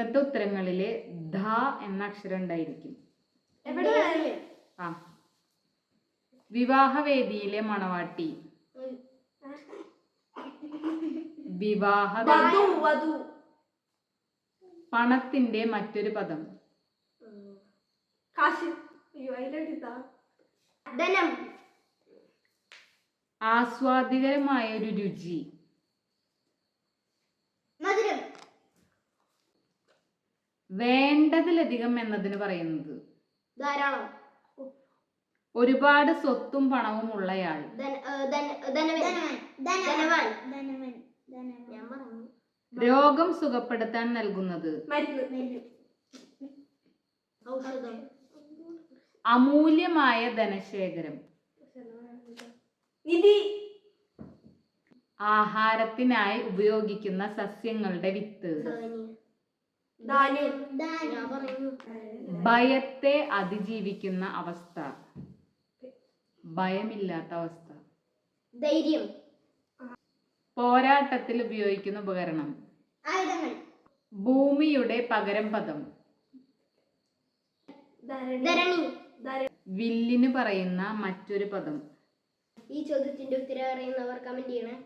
ഇന്നത്തെ ഉത്തരങ്ങളിൽ ധ എന്ന അക്ഷരം ഉണ്ടായിരിക്കും ആ. വിവാഹവേദിയിലെ മണവാട്ടി. വിവാഹ പണത്തിന്റെ മറ്റൊരു പദം. ആസ്വാദികരമായ ഒരു രുചി. വേണ്ടതിലധികം എന്നതിന് പറയുന്നത്? ധാരാളം. ഒരുപാട് സ്വത്തും പണവും ഉള്ളയാൾ. രോഗം സുഖപ്പെടുത്താൻ നൽകുന്നത്? അമൂല്യമായ ധനശേഖരം. നിധി. ആഹാരത്തിനായി ഉപയോഗിക്കുന്ന സസ്യങ്ങളുടെ വിത്ത്. ഭയത്തെ അതിജീവിക്കുന്ന അവസ്ഥ. ഭയമില്ലാത്ത അവസ്ഥ. ധൈര്യം. പോരാട്ടത്തിൽ ഉപയോഗിക്കുന്ന ഉപകരണം. ആയുധങ്ങൾ. ഭൂമിയുടെ പകരം പദം. ധരണി. വില്ലിന് പറയുന്ന മറ്റൊരു പദം. ഈ ചോദ്യത്തിന്റെ ഉത്തരം അറിയുന്നവർ കമന്റ് ചെയ്യണേ.